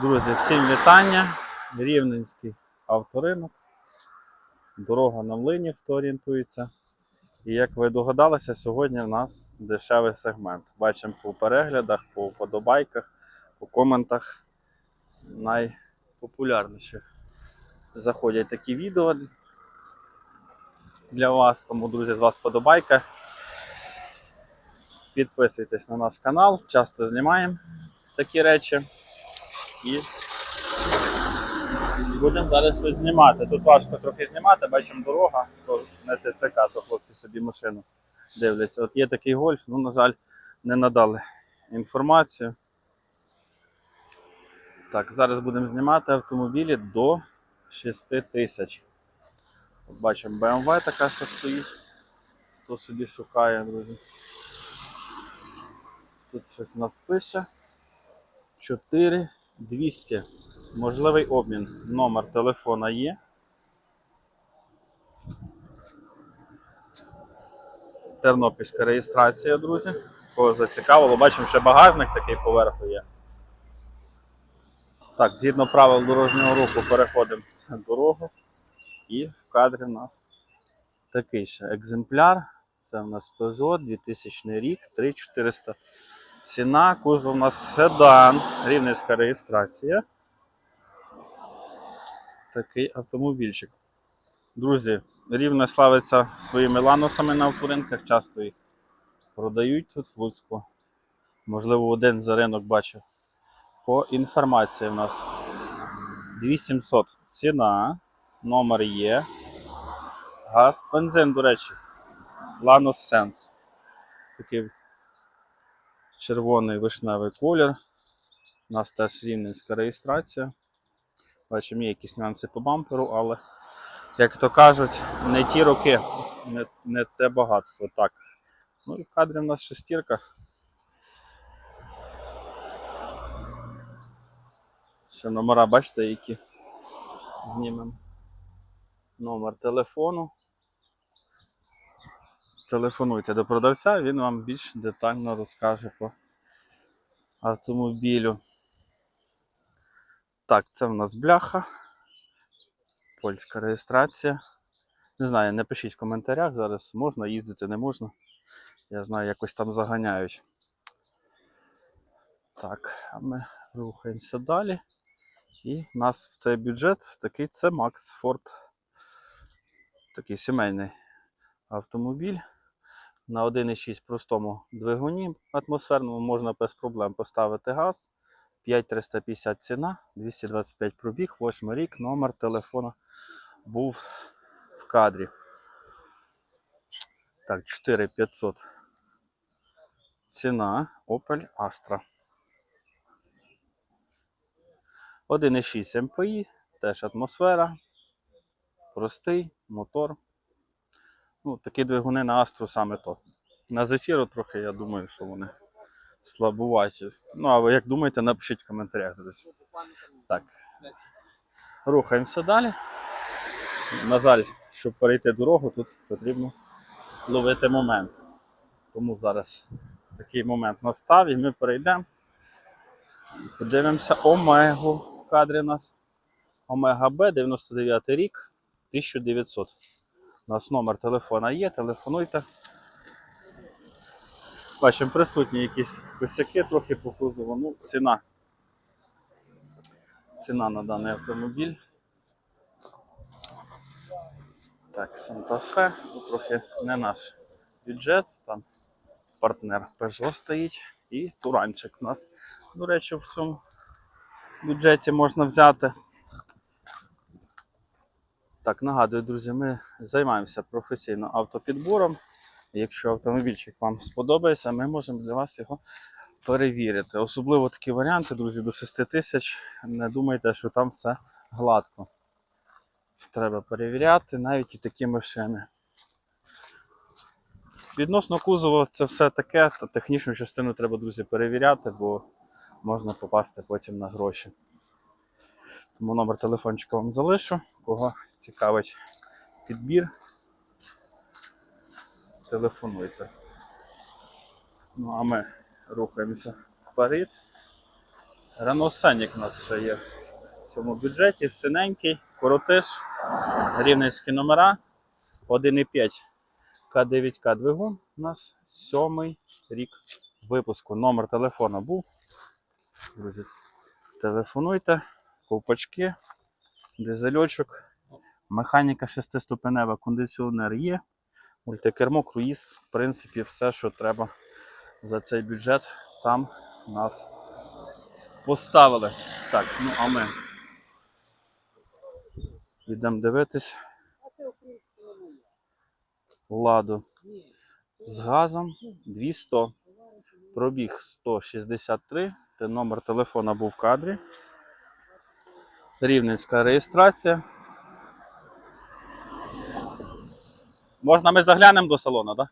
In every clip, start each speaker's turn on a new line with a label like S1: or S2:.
S1: Друзі, всім вітання. Рівненський авторинок. Дорога на млині, хто орієнтується. І як ви догадалися, сьогодні в нас дешевий сегмент. Бачимо по переглядах, по вподобайках, по коментах. Найпопулярніші заходять такі відео для вас. Тому, друзі, з вас вподобайка. Підписуйтесь на наш канал, часто знімаємо такі речі. І будемо зараз щось знімати. Тут важко трохи знімати, бачимо дорога, то не ТЦК, то хлопці собі машину дивляться. От є такий гольф, ну, на жаль, не надали інформацію. Так, зараз будемо знімати автомобілі до 6 тисяч. Бачимо BMW така, що стоїть. Хто собі шукає, друзі. Тут щось у нас пише. 4 200. Можливий обмін. Номер телефона є. Тернопільська реєстрація, друзі. Кого зацікавило, бачимо, ще багажник такий поверху є. Так, згідно правил дорожнього руху переходимо на дорогу. І в кадрі в нас такий ще екземпляр. Це в нас Peugeot 2000 рік, 3400 Ціна, кузов у нас седан, рівненська реєстрація. Такий автомобільчик. Друзі, рівне славиться своїми ланосами на авторинках, часто їх продають тут в Луцьку. Можливо, один за ринок бачив. По інформації в нас 2700 ціна, номер є. Газ, бензин, до речі. Lanos Sense. Такий червоний вишневий колір. У нас теж рівненська реєстрація. Бачимо, є якісь нюанси по бамперу, але, як то кажуть, не ті роки, не, не те багатство. Так. Ну і в кадрі в нас шестірка. Ще номера, бачите, які знімемо. Номер телефону. Телефонуйте до продавця, він вам більш детально розкаже по автомобілю. Так, це в нас бляха. Польська реєстрація. Не знаю, не пишіть в коментарях, зараз можна їздити, не можна. Я знаю, якось там заганяють. Так, а ми рухаємося далі. І в нас в цей бюджет такий це Max Ford. Такий сімейний автомобіль. На 1,6 простому двигуні атмосферному можна без проблем поставити газ. 5350 ціна, 225 пробіг, 8 рік, номер телефона був в кадрі. Так, 4500 ціна Opel Astra. 1,6 МПІ, теж атмосфера, простий мотор. Ну, такі двигуни на Астру саме то. На зефіру трохи, я думаю, що вони слабуваті. Ну, а ви як думаєте, напишіть в коментарях, друзі. Так. Рухаємося далі. На жаль, щоб перейти дорогу, тут потрібно ловити момент. Тому зараз такий момент настав і ми перейдемо. Подивимося Омегу в кадрі у нас. Омега Б, 99 рік, 1900. У нас номер телефона є, телефонуйте. Бачимо, присутні якісь косяки трохи по кузову. Ну, ціна. Ціна на даний автомобіль. Так, Санта-Фе. Трохи не наш бюджет. Там партнер Peugeot стоїть. І туранчик у нас. До речі, в цьому бюджеті можна взяти. Так, нагадую, друзі, ми займаємося професійно автопідбором. Якщо автомобільчик вам сподобається, ми можемо для вас його перевірити. Особливо такі варіанти, друзі, до 6 тисяч. Не думайте, що там все гладко. Треба перевіряти навіть і такі машини. Відносно кузову, це все таке, то технічну частину треба, друзі, перевіряти, бо можна попасти потім на гроші. Тому номер телефончика вам залишу. Кого цікавить підбір, телефонуйте. Ну а ми рухаємося вперед. Рено Сенік у нас ще є в цьому бюджеті. Синенький, коротиш, рівненські номера 1,5 К9К двигун. У нас сьомий рік випуску. Номер телефона був. Друзі, телефонуйте, ковпачки, дизельочок, механіка шестиступенева, кондиціонер є, мультикермо, круїз, в принципі, все, що треба за цей бюджет, там нас поставили. Так, ну а ми йдемо дивитись. Ладу з газом 200. Пробіг 163. Те номер телефона був в кадрі. Рівненська реєстрація. Можна ми заглянемо до салону, так?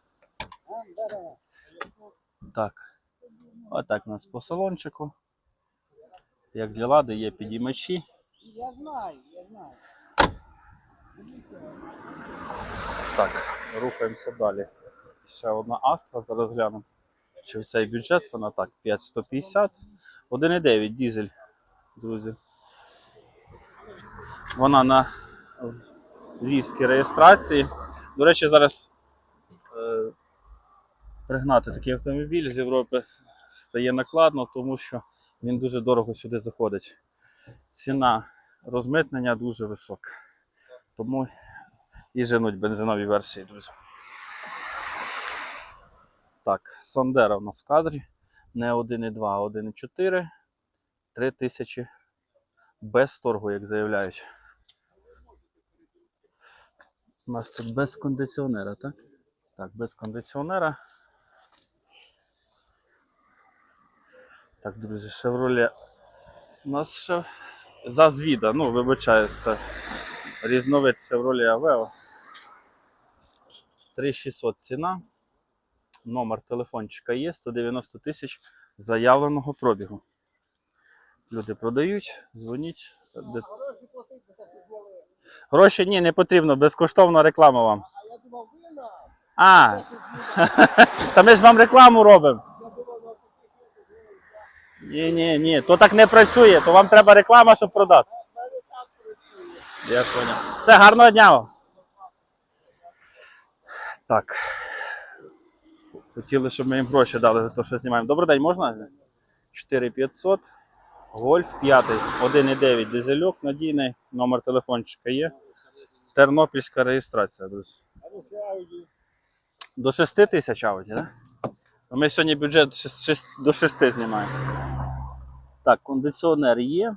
S1: Так. Отак у нас по салончику. Як для лади є підіймачі.
S2: Я знаю, я знаю.
S1: Так, рухаємося далі. Ще одна Астра, зараз глянемо. Чи в цей бюджет вона так, 5150, 1,9 дізель, друзі. Вона на львівській реєстрації. До речі, зараз е, пригнати такий автомобіль з Європи стає накладно, тому що він дуже дорого сюди заходить. Ціна розмитнення дуже висока. Тому і женуть бензинові версії, друзі. Так, Сандера в нас в кадрі. Не 1,2, а 1,4. 3 тисячі без торгу, як заявляють. У нас тут без кондиціонера, так? Так, без кондиціонера. Так, друзі, Chevrolet. У нас ще зазвіда, ну, вибачаюсь, це різновид Chevrolet Aveo. 3600 ціна. Номер телефончика є 190 тисяч заявленого пробігу. Люди продають, дзвоніть. Де-
S2: Гроші платить за те, що зробили.
S1: Гроші ні, не потрібно, безкоштовна реклама вам.
S2: А я думав, ви на
S1: А, та ми ж вам рекламу робимо. Ні, ні, ні, то так не працює, то вам треба реклама, щоб продати. Я понял. Все, гарного дня вам. Так. Хотіли, щоб ми їм гроші дали за те, що знімаємо. Добрий день, можна? 4500. Гольф 5, 1,9 дизельок надійний, номер телефончика є. Тернопільська реєстрація,
S2: ну.
S1: До 6 тисяч ауді, так? Ми сьогодні бюджет шест- шест- до 6 знімаємо. Так, кондиціонер є.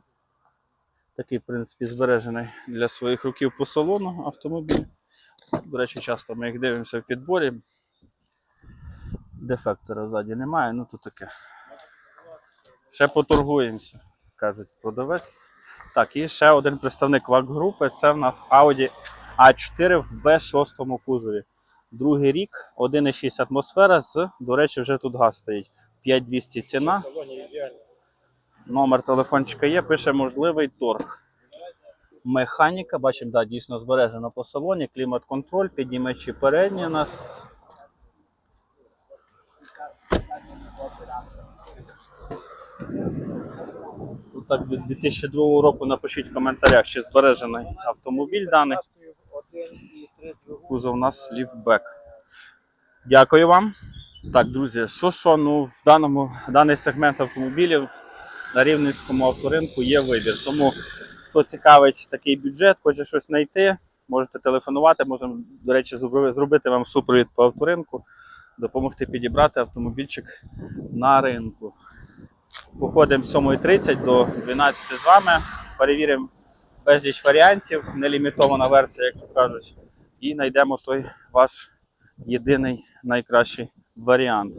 S1: Такий, в принципі, збережений для своїх років по салону автомобіль. До речі, часто ми їх дивимося в підборі. Дефектора ззаді немає, ну то таке. Ще поторгуємося, каже продавець. Так, і ще один представник ВАК групи. Це в нас Audi A4 в B6 кузові. Другий рік, 1,6 атмосфера з, до речі, вже тут газ стоїть. 5200 ціна. Номер телефончика є, пише можливий торг. Механіка, бачимо, да, дійсно збережено по салоні, клімат-контроль, підіймачі передні у нас. Так від 2002 року напишіть в коментарях, чи збережений автомобіль даний. Кузов у нас ліфтбек. Дякую вам. Так, друзі, що що, ну в даному даний сегмент автомобілів на рівненському авторинку є вибір. Тому хто цікавить такий бюджет, хоче щось знайти, можете телефонувати. Можемо, до речі, зробити вам супровід по авторинку, допомогти підібрати автомобільчик на ринку. Походимо з 7.30 до 12 з вами. Перевіримо безліч варіантів, нелімітована версія, як то кажуть, і знайдемо той ваш єдиний найкращий варіант.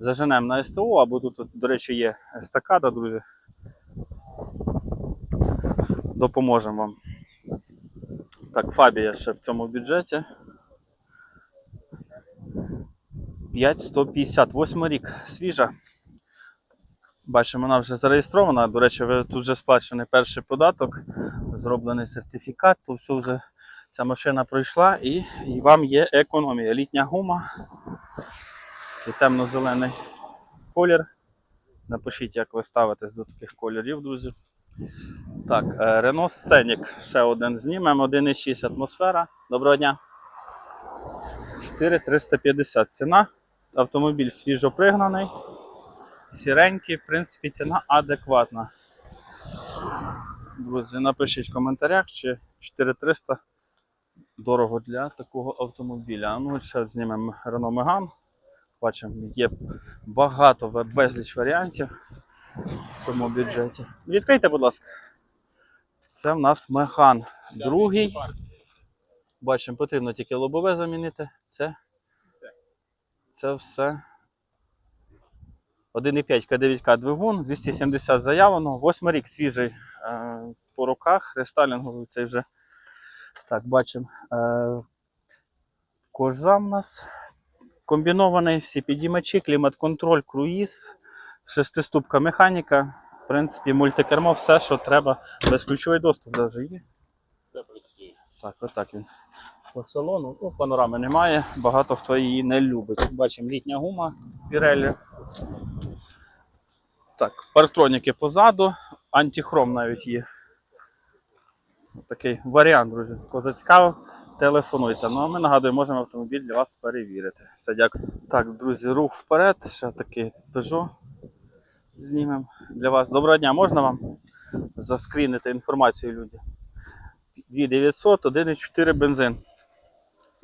S1: Заженемо на СТО, або тут, до речі, є естакада, друзі. Допоможемо вам. Так, Фабія ще в цьому бюджеті. 5158 рік. Свіжа. Бачимо, вона вже зареєстрована. До речі, тут вже сплачений перший податок, зроблений сертифікат, то все вже ця машина пройшла і, і вам є економія. Літня гума, такий темно-зелений колір. Напишіть, як ви ставитесь до таких кольорів, друзі. Так, е, Renault Scenic ще один знімемо. 1,6 атмосфера. Доброго дня. 4350 ціна. Автомобіль свіжо пригнаний. Сіренький, в принципі, ціна адекватна. Друзі, напишіть в коментарях, чи 4300 дорого для такого автомобіля. Ну, ще знімемо Renault Megane. Бачимо, є багато безліч варіантів в цьому бюджеті. Відкрийте, будь ласка. Це в нас Механ. Другий. Бачимо, потрібно тільки лобове замінити. Це, це все. 1,5 К9К двигун, 270 заявлено, 8 рік свіжий е, по руках, рестайлінговий цей вже. Так, бачимо. Е, кожзам у нас комбінований, всі підіймачі, клімат-контроль, круїз, шестиступка механіка. В принципі, мультикермо, все, що треба. Безключовий доступ навіть є.
S2: Все працює.
S1: Так, отак він. По салону. Ну, панорами немає, багато хто її не любить. Бачимо літня гума Pirelli. Так, парктроніки позаду, антихром навіть є. Такий варіант, друзі. Кого зацікавив, телефонуйте. Ну а ми нагадуємо, можемо автомобіль для вас перевірити. Все, дякую. Так, друзі, рух вперед. Ще такий Peugeot знімемо для вас. Доброго дня, можна вам заскрінити інформацію людям? 2900, 1,4 бензин.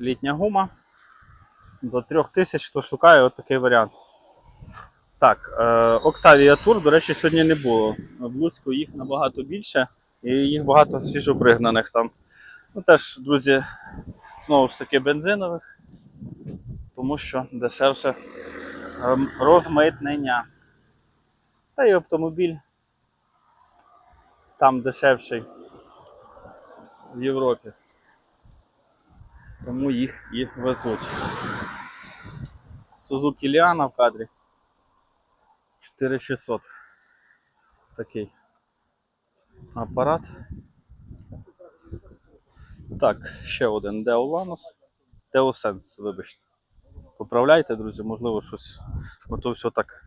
S1: Літня гума. До 3000, хто шукає отакий варіант. Так, е, Octavia Tour, до речі, сьогодні не було. В Луцьку їх набагато більше, і їх багато свіжопригнаних там. Ну теж, друзі, знову ж таки бензинових, тому що дешевше ем, розмитнення. Та й автомобіль там дешевший в Європі. Тому їх і везуть. Suzuki Liana в кадрі. 4600. Такий апарат. Так, ще один. Deo Sense, вибачте. Поправляйте, друзі, можливо, щось. Бо то все так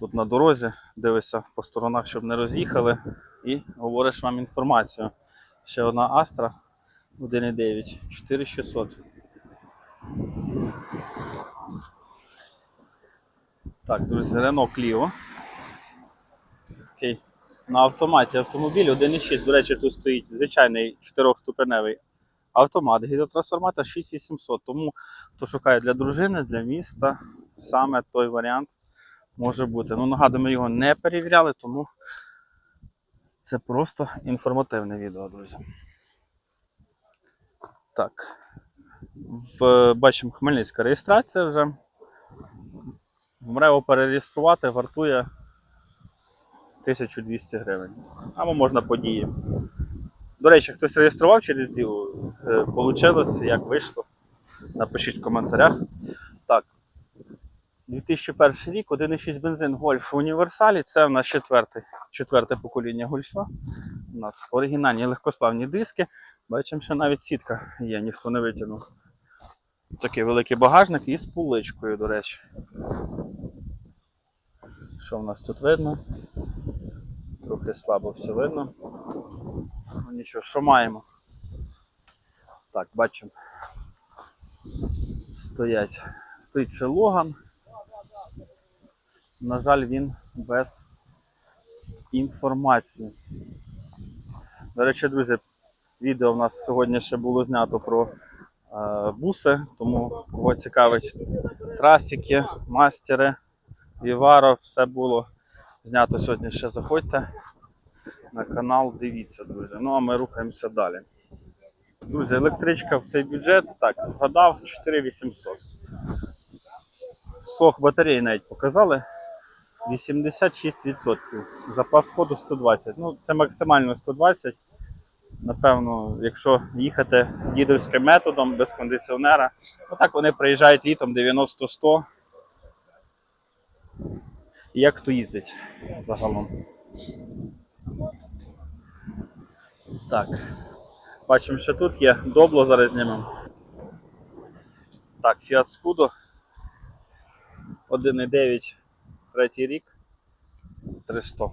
S1: тут на дорозі, дивишся по сторонах, щоб не роз'їхали, і говориш вам інформацію. Ще одна Astra 1,9, 4600. Так, друзі, Renault Clio. Такий на автоматі автомобіль 1,6. До речі, тут стоїть звичайний 4-ступеневий автомат, гідротрансформатор 6800. Тому хто шукає для дружини, для міста, саме той варіант може бути. Ну, нагадую, ми його не перевіряли, тому це просто інформативне відео, друзі. Так. В, бачимо Хмельницька реєстрація вже. В перереєструвати вартує 1200 гривень. Або можна події. До речі, хтось реєстрував через діло, Получилось, як вийшло. Напишіть в коментарях. Так. 2001 рік, 1,6 бензин Гольф в універсалі. Це в нас четверте, четверте покоління гольфа. У нас оригінальні легкосплавні диски. Бачимо, що навіть сітка є, ніхто не витягнув. Такий великий багажник із поличкою, до речі. Що в нас тут видно? Трохи слабо все видно. Ну нічого, що маємо? Так, бачимо. Стоять. Стоїть ще Логан. На жаль, він без інформації. До речі, друзі, відео в нас сьогодні ще було знято про е, буси, тому кого цікавить трафіки, мастери, Віваро, все було знято сьогодні. Ще заходьте на канал, дивіться, друзі. Ну а ми рухаємося далі. Друзі, електричка в цей бюджет, так, вгадав 4800. Сох батареї навіть показали. 86%. Запас ходу 120. Ну, це максимально 120. Напевно, якщо їхати дідовським методом без кондиціонера, ну так вони приїжджають літом 90-100. Як хто їздить загалом. Так. Бачимо, що тут є добло, зараз знімемо. Так, Fiat Scudo 1,9 третій рік. 300.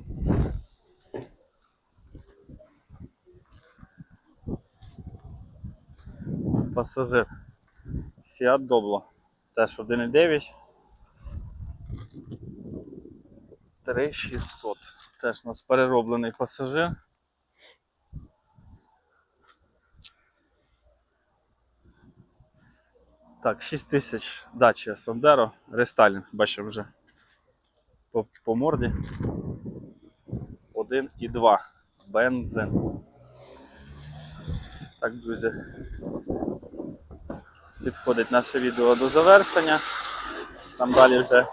S1: Пасажир. Fiat Doblo. Теж 1,9. 3600. Теж у нас перероблений пасажир. Так, 6 тисяч дача Сандеро. Рестайлінг, бачимо вже по, по морді. 1 і 2. Бензин. Так, друзі. Підходить наше відео до завершення. Там далі вже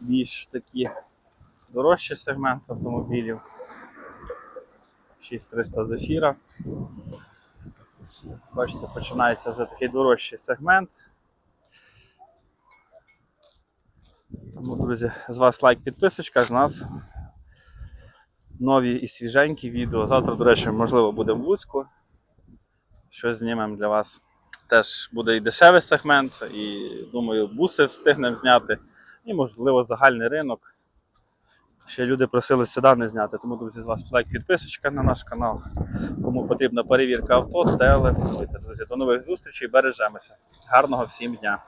S1: більш такі дорожчий сегмент автомобілів. 6300 зефіра. Бачите, починається вже такий дорожчий сегмент. Тому, друзі, з вас лайк, підписочка, з нас нові і свіженькі відео. Завтра, до речі, можливо, будемо в Луцьку. Щось знімемо для вас. Теж буде і дешевий сегмент, і думаю, буси встигнемо зняти. І, можливо, загальний ринок. Ще люди просили седани зняти, тому, друзі, з вас лайк, підписочка на наш канал. Кому потрібна перевірка авто, телефонуйте. Друзі, до нових зустрічей, бережемося. Гарного всім дня!